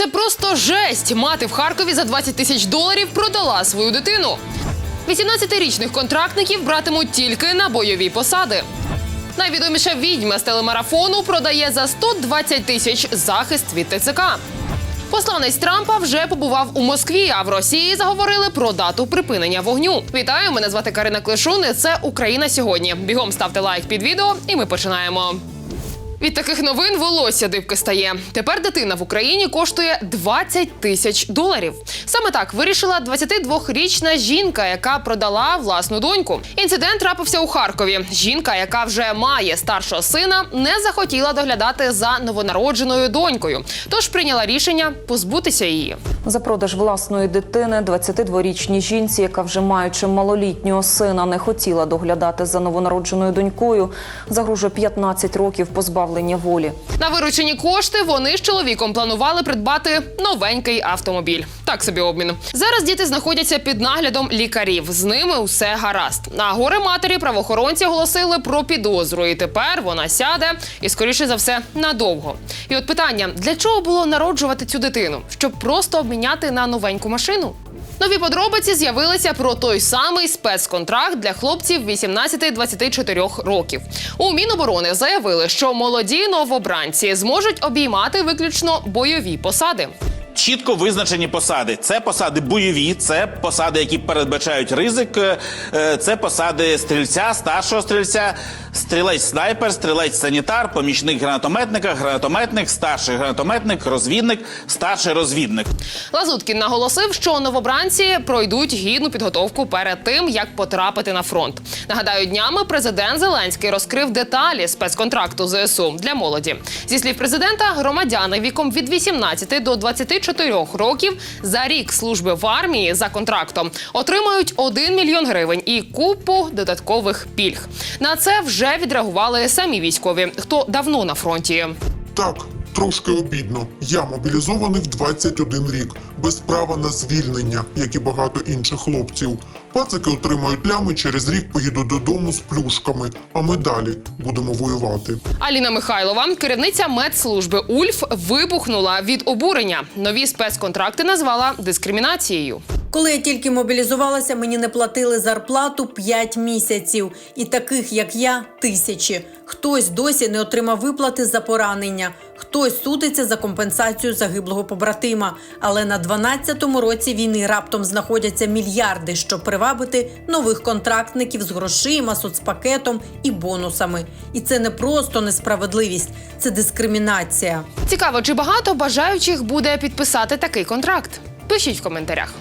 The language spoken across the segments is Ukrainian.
Це просто жесть. Мати в Харкові за 20 тисяч доларів продала свою дитину. 18-річних контрактників братимуть тільки на бойові посади. Найвідоміша відьма з телемарафону продає за 120 тисяч захист від ТЦК. Посланець Трампа вже побував у Москві, а в Росії заговорили про дату припинення вогню. Вітаю, мене звати Карина Клишун. і Це Україна сьогодні. Бігом ставте лайк під відео, і ми починаємо. Від таких новин волосся дибки стає. Тепер дитина в Україні коштує 20 тисяч доларів. Саме так вирішила 22-річна жінка, яка продала власну доньку. Інцидент трапився у Харкові. Жінка, яка вже має старшого сина, не захотіла доглядати за новонародженою донькою, тож прийняла рішення позбутися її. За продаж власної дитини 22-річній жінці, яка вже маючи малолітнього сина, не хотіла доглядати за новонародженою донькою, загрожує 15 років позбавлення волі. На виручені кошти вони з чоловіком планували придбати новенький автомобіль. Так собі обмін. Зараз діти знаходяться під наглядом лікарів. З ними усе гаразд. На горе матері правоохоронці оголосили про підозру, і тепер вона сяде і, скоріше за все, надовго. І от питання: для чого було народжувати цю дитину? Щоб просто обміняти на новеньку машину? Нові подробиці з'явилися про той самий спецконтракт для хлопців 18-24 років. У Міноборони заявили, що молоді новобранці зможуть обіймати виключно бойові посади. Чітко визначені посади. Це посади бойові, це посади, які передбачають ризик. е, Це посади стрільця, старшого стрільця, стрілець снайпер, стрілець санітар, помічник гранатометника, гранатометник, старший гранатометник, розвідник, старший розвідник. Лазуткін наголосив, що новобранці пройдуть гідну підготовку перед тим, як потрапити на фронт. Нагадаю, днями президент Зеленський розкрив деталі спецконтракту ЗСУ для молоді. Зі слів президента, громадяни віком від 18 до 24 років за рік служби в армії за контрактом отримають 1 мільйон гривень і купу додаткових пільг. На це вже відреагували самі військові, хто давно на фронті. Так, трошки обідно. Я мобілізований в 21 рік, без права на звільнення, як і багато інших хлопців. Пацики отримають лями, через рік поїдуть додому з плюшками, а ми далі будемо воювати. Аліна Михайлова, керівниця медслужби Ульф, вибухнула від обурення. Нові спецконтракти назвала дискримінацією. Коли я тільки мобілізувалася, мені не платили зарплату 5 місяців, і таких, як я, тисячі. Хтось досі не отримав виплати за поранення, хтось судиться за компенсацію загиблого побратима. Але на 12-му році війни раптом знаходяться мільярди, щоб привабити нових контрактників з грошима, соцпакетом і бонусами. І це не просто несправедливість, це дискримінація. Цікаво, чи багато бажаючих буде підписати такий контракт? Пишіть в коментарях.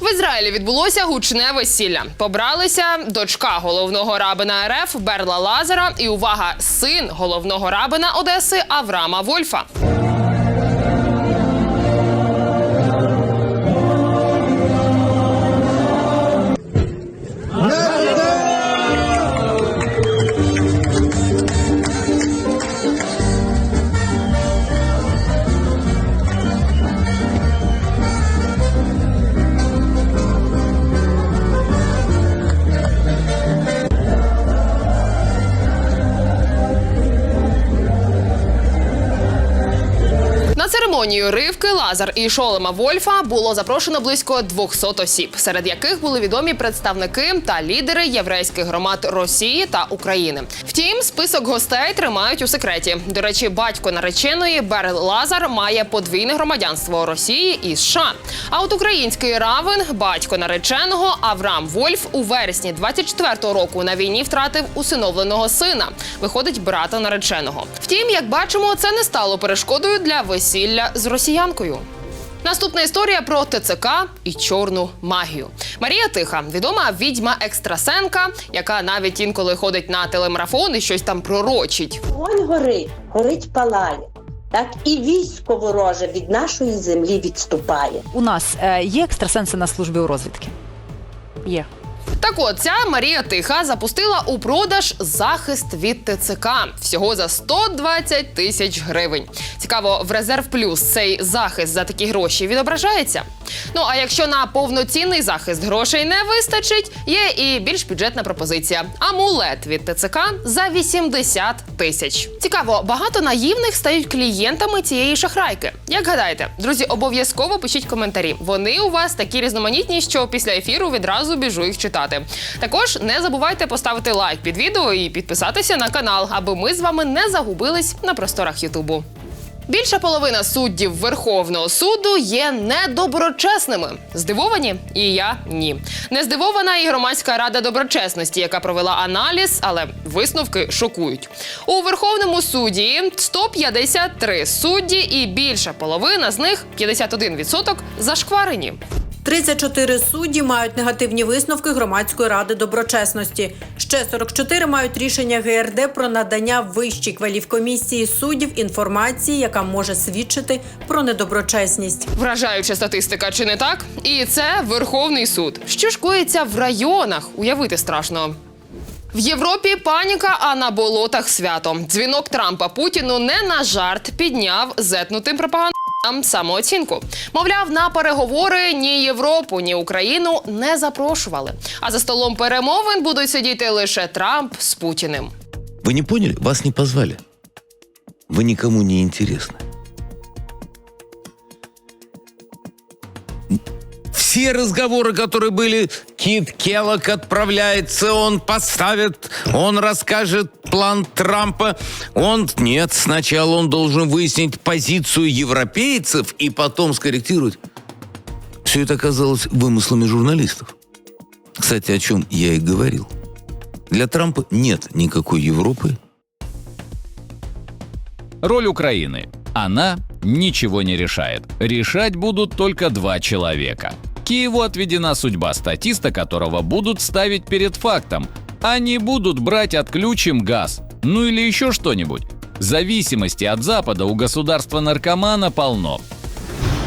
В Ізраїлі відбулося гучне весілля. Побралися дочка головного рабина РФ Берла Лазара і увага, син головного рабина Одеси Аврама Вольфа. Церемонію Ривки, Лазар і Шолема Вольфа було запрошено близько 200 осіб, серед яких були відомі представники та лідери єврейських громад Росії та України. Втім, список гостей тримають у секреті. До речі, батько нареченої Берл Лазар має подвійне громадянство Росії і США. А от український равен, батько нареченого Авраам Вольф, у вересні 24-го року на війні втратив усиновленого сина. Виходить брата нареченого. Втім, як бачимо, це не стало перешкодою для весілля з росіянкою. Наступна історія про ТЦК і чорну магію. Марія Тиха, відома відьма екстрасенка, яка навіть інколи ходить на телемарафон і щось там пророчить. Вогонь горить, горить палає. Так і військо вороже від нашої землі відступає. У нас е, є екстрасенси на службі у розвідки? Є. Так от ця Марія Тиха запустила у продаж захист від ТЦК всього за 120 тисяч гривень. Цікаво, в резерв плюс цей захист за такі гроші відображається. Ну а якщо на повноцінний захист грошей не вистачить, є і більш бюджетна пропозиція: амулет від ТЦК за 80 тисяч. Цікаво, багато наївних стають клієнтами цієї шахрайки. Як гадаєте, друзі, обов'язково пишіть коментарі. Вони у вас такі різноманітні, що після ефіру відразу біжу їх читати. Також не забувайте поставити лайк під відео і підписатися на канал, аби ми з вами не загубились на просторах Ютубу. Більша половина суддів Верховного суду є недоброчесними. Здивовані? І я ні. Не здивована і громадська рада доброчесності, яка провела аналіз, але висновки шокують. У Верховному суді 153 судді, і більша половина з них 51% зашкварені. 34 судді мають негативні висновки громадської ради доброчесності. Ще 44 мають рішення ГРД про надання вищій кваліфкомісії суддів інформації, яка може свідчити про недоброчесність. Вражаюча статистика, чи не так? І це Верховний суд. Що ж коїться в районах? Уявити страшно. В Європі паніка, а на болотах свято. Дзвінок Трампа Путіну не на жарт підняв зетнутим пропагандам самооцінку. Мовляв, на переговори ні Європу, ні Україну не запрошували. А за столом перемовин будуть сидіти лише Трамп з Путіним. Вы не поняли? Вас не позвали. Вы никому не интересны. Все разговоры, которые были, Кит Келлок отправляется, он поставит, он расскажет план Трампа. Он, нет, сначала он должен выяснить позицию европейцев и потом скорректировать. Все это оказалось вымыслами журналистов. Кстати, о чем я и говорил. Для Трампа нет никакой Европы, Роль Украины. Она ничего не решает. Решать будут только два человека. Киеву отведена судьба статиста, которого будут ставить перед фактом. Они будут брать отключим газ. Ну или еще что-нибудь. Зависимости от Запада у государства-наркомана полно.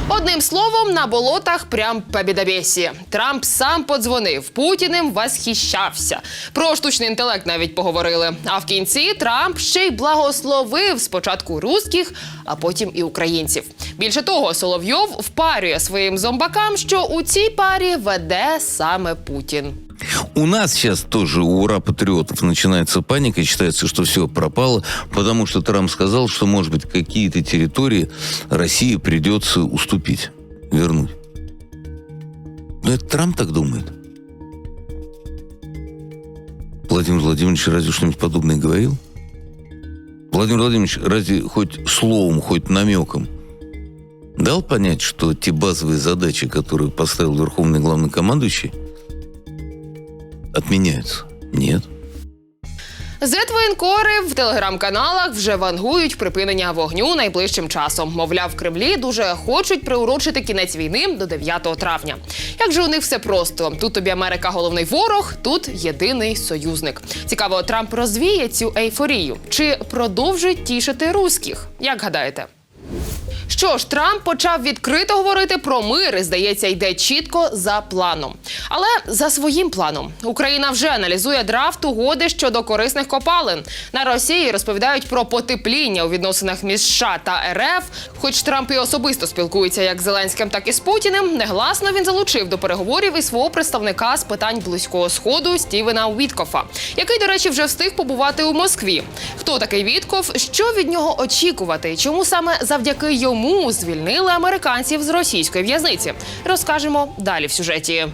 Одним словом, на болотах прям пебідабесі Трамп сам подзвонив, Путіним восхищався. Про штучний інтелект навіть поговорили. А в кінці Трамп ще й благословив спочатку русських, а потім і українців. Більше того, Соловйов впарює своїм зомбакам, що у цій парі веде саме Путін. У нас сейчас тоже у ура патриотов начинается паника, и считается, что все пропало, потому что Трамп сказал, что, может быть, какие-то территории России придется уступить, вернуть. Но это Трамп так думает. Владимир Владимирович разве что-нибудь подобное говорил? Владимир Владимирович разве хоть словом, хоть намеком дал понять, что те базовые задачи, которые поставил Верховный Главнокомандующий, отменяются? Нет. Зетвоєнкори в телеграм-каналах вже вангують припинення вогню найближчим часом. Мовляв, в Кремлі дуже хочуть приурочити кінець війни до 9 травня. Як же у них все просто? Тут тобі Америка головний ворог, тут єдиний союзник. Цікаво, Трамп розвіє цю ейфорію чи продовжить тішити руських? Як гадаєте? Що ж, Трамп почав відкрито говорити про мир і, здається, йде чітко за планом. Але за своїм планом Україна вже аналізує драфт угоди щодо корисних копалин. На Росії розповідають про потепління у відносинах між США та РФ. Хоч Трамп і особисто спілкується як з Зеленським, так і з Путіним. Негласно він залучив до переговорів і свого представника з питань близького сходу Стівена Віткофа, який, до речі, вже встиг побувати у Москві. Хто такий Віткоф? Що від нього очікувати? Чому саме завдяки йому звільнили американців з російської в'язниці? Розкажемо далі в сюжеті.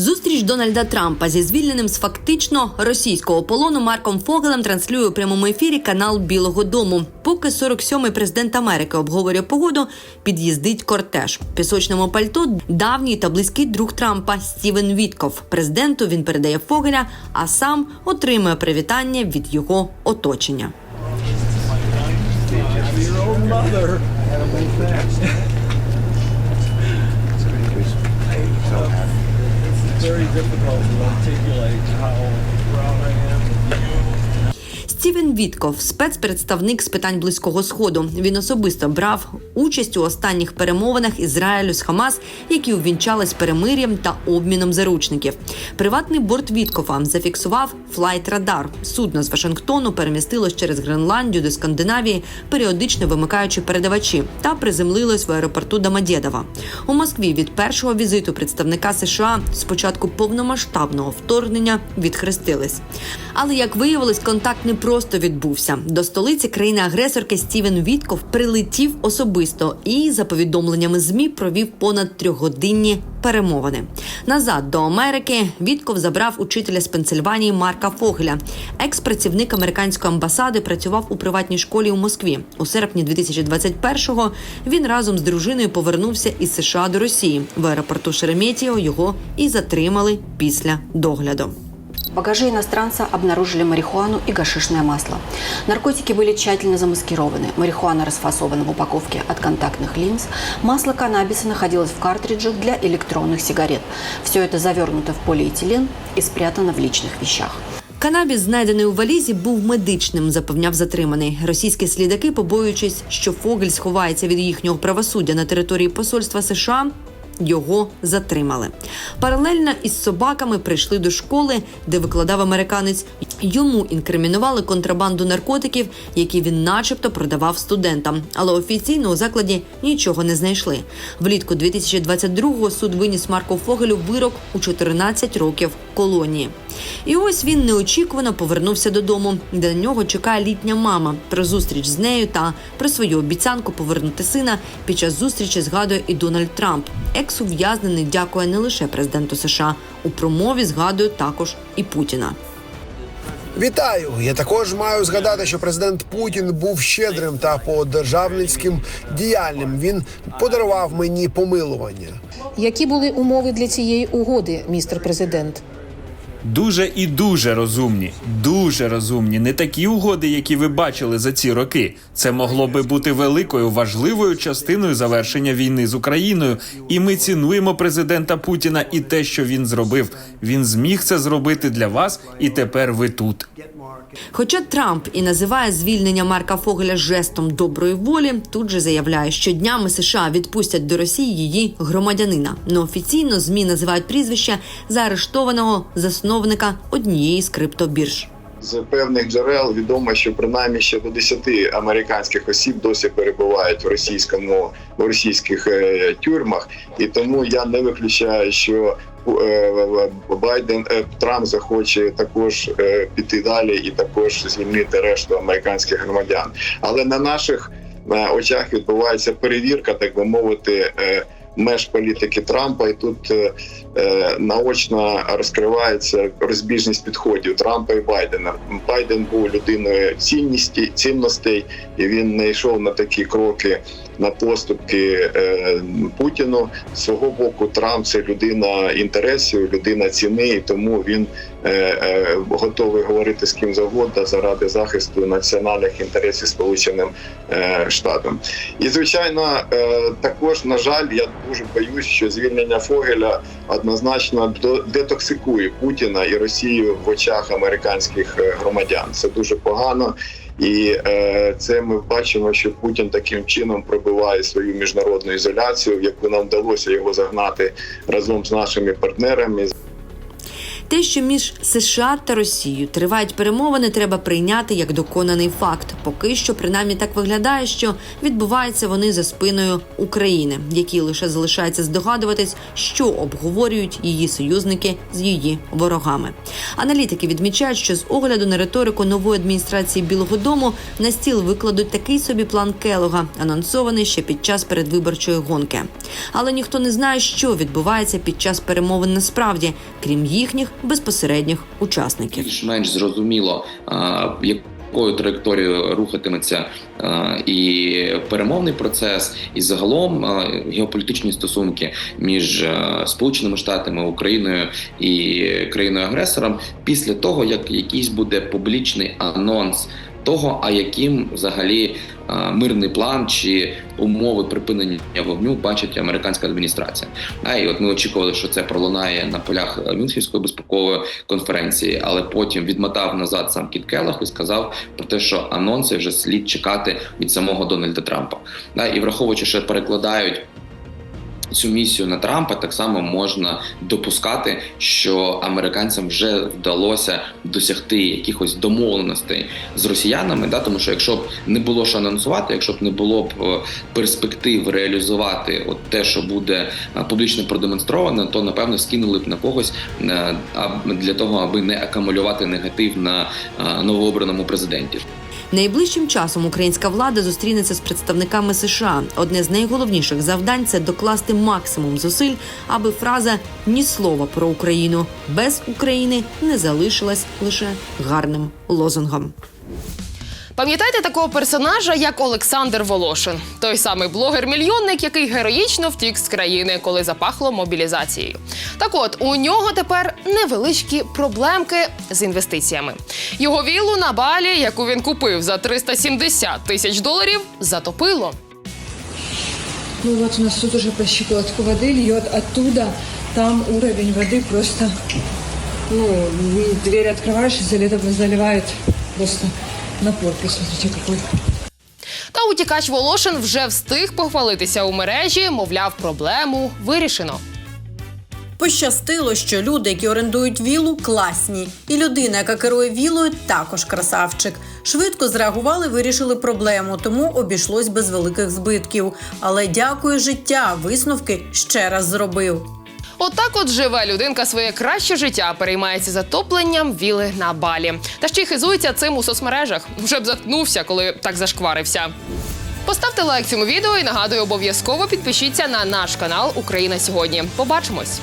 Зустріч Дональда Трампа зі звільненим з фактично російського полону Марком Фогелем транслює у прямому ефірі канал Білого Дому. Поки 47-й президент Америки обговорює погоду, під'їздить кортеж. В пісочному пальто давній та близький друг Трампа Стівен Вітков. Президенту він передає Фогеля, а сам отримує привітання від його оточення. very difficult to articulate how proud I am Стівен Вітков, спецпредставник з питань близького сходу. Він особисто брав участь у останніх перемовинах Ізраїлю з Хамас, які увінчались перемир'ям та обміном заручників. Приватний борт Віткофа зафіксував флайт Радар. Судно з Вашингтону перемістилось через Гренландію до Скандинавії, періодично вимикаючи передавачі, та приземлилось в аеропорту Домодєдова. У Москві від першого візиту представника США з початку повномасштабного вторгнення відхрестились. Але як виявилось, контакт не просто відбувся. До столиці країни-агресорки Стівен Вітков прилетів особисто і за повідомленнями змі провів понад трьохгодинні перемовини. Назад до Америки Вітков забрав учителя з Пенсильванії Марка Фогеля. Екс-працівник американської амбасади працював у приватній школі у Москві. У серпні 2021-го він разом з дружиною повернувся із США до Росії. В аеропорту Шереметьєво його і затримали після догляду. В багаже иностранца обнаружили марихуану и гашишное масло. Наркотики были тщательно замаскированы. Марихуана расфасована в упаковке от контактных линз. Масло каннабиса находилось в картриджах для электронных сигарет. Все это завернуто в полиэтилен и спрятано в личных вещах. Канабіс, знайдений у валізі, був медичним, запевняв затриманий. Російські слідаки, побоюючись, що Фогель сховається від їхнього правосуддя на території посольства США. його затримали. Паралельно із собаками прийшли до школи, де викладав американець. Йому інкримінували контрабанду наркотиків, які він, начебто, продавав студентам. Але офіційно у закладі нічого не знайшли. Влітку 2022-го суд виніс Марку Фогелю вирок у 14 років колонії. І ось він неочікувано повернувся додому, де на нього чекає літня мама. Про зустріч з нею та про свою обіцянку повернути сина під час зустрічі згадує і Дональд Трамп. Екс-ув'язнений дякує не лише президенту США. У промові згадує також і Путіна. Вітаю! Я також маю згадати, що президент Путін був щедрим та по-державницьким діяльним. Він подарував мені помилування. Які були умови для цієї угоди, містер президент? Дуже і дуже розумні, дуже розумні. Не такі угоди, які ви бачили за ці роки. Це могло би бути великою важливою частиною завершення війни з Україною. І ми цінуємо президента Путіна і те, що він зробив. Він зміг це зробити для вас, і тепер ви тут. Хоча Трамп і називає звільнення Марка Фогеля жестом доброї волі, тут же заявляє, що днями США відпустять до Росії її громадянина. Неофіційно змі називають прізвище заарештованого засновника однієї з криптобірж. З певних джерел відомо, що принаймні ще до 10 американських осіб досі перебувають в російському в російських е, тюрмах, і тому я не виключаю, що Байден е, Трамп захоче також е, піти далі і також звільнити решту американських громадян. Але на наших е, очах відбувається перевірка, так би мовити. е, Меж політики Трампа, і тут е, е, наочно розкривається розбіжність підходів Трампа і Байдена. Байден був людиною цінності, цінностей, і він не йшов на такі кроки на поступки е, Путіну. Свого боку, Трамп це людина інтересів, людина ціни, і тому він е, е, готовий говорити з ким завгодно заради захисту національних інтересів Сполученим Штатам. І звичайно, також на жаль, я дуже боюсь, що звільнення Фогеля однозначно детоксикує Путіна і Росію в очах американських громадян. Це дуже погано. І е, це ми бачимо, що Путін таким чином пробиває свою міжнародну ізоляцію, в яку нам вдалося його загнати разом з нашими партнерами. Те, що між США та Росією тривають перемовини, треба прийняти як доконаний факт. Поки що, принаймні, так виглядає, що відбуваються вони за спиною України, які лише залишається здогадуватись, що обговорюють її союзники з її ворогами. Аналітики відмічають, що з огляду на риторику нової адміністрації Білого Дому на стіл викладуть такий собі план Келога, анонсований ще під час передвиборчої гонки. Але ніхто не знає, що відбувається під час перемовин насправді, крім їхніх безпосередніх учасників. більш-менш зрозуміло, якою траєкторією рухатиметься і перемовний процес, і загалом геополітичні стосунки між Сполученими Штатами, Україною і країною агресором після того, як якийсь буде публічний анонс того, а яким взагалі е, мирний план чи умови припинення вогню бачить американська адміністрація. А і от ми очікували, що це пролунає на полях Мюнхенської безпекової конференції, але потім відмотав назад сам Кіт Келлах і сказав про те, що анонси вже слід чекати від самого Дональда Трампа. І враховуючи, що перекладають цю місію на Трампа, так само можна допускати, що американцям вже вдалося досягти якихось домовленостей з росіянами. Да, тому що якщо б не було що анонсувати, якщо б не було б е, перспектив реалізувати от те, що буде е, публічно продемонстровано, то напевно скинули б на когось е, для того, аби не акумулювати негатив на новообраному президенті. Найближчим часом українська влада зустрінеться з представниками США. Одне з найголовніших завдань це докласти максимум зусиль, аби фраза ні слова про Україну без України не залишилась лише гарним лозунгом. Пам'ятаєте такого персонажа, як Олександр Волошин, той самий блогер-мільйонник, який героїчно втік з країни, коли запахло мобілізацією. Так от у нього тепер невеличкі проблемки з інвестиціями. Його віллу на балі, яку він купив за 370 тисяч доларів, затопило. Ну вот у нас тут уже по щиколотку воды льет оттуда. Там уровень воды просто... Ну, дверь открываешь, и залито- заливает просто напор. Посмотрите, какой. Та утікач Волошин вже встиг похвалитися у мережі, мовляв, проблему вирішено. Пощастило, що люди, які орендують вілу, класні, і людина, яка керує вілою, також красавчик. Швидко зреагували, вирішили проблему, тому обійшлось без великих збитків. Але дякую, життя, висновки ще раз зробив. Отак от живе людинка своє краще життя, переймається затопленням віли на балі. Та ще й хизується цим у соцмережах. Вже б заткнувся, коли так зашкварився. Поставте лайк цьому відео і нагадую, обов'язково підпишіться на наш канал Україна сьогодні. Побачимось.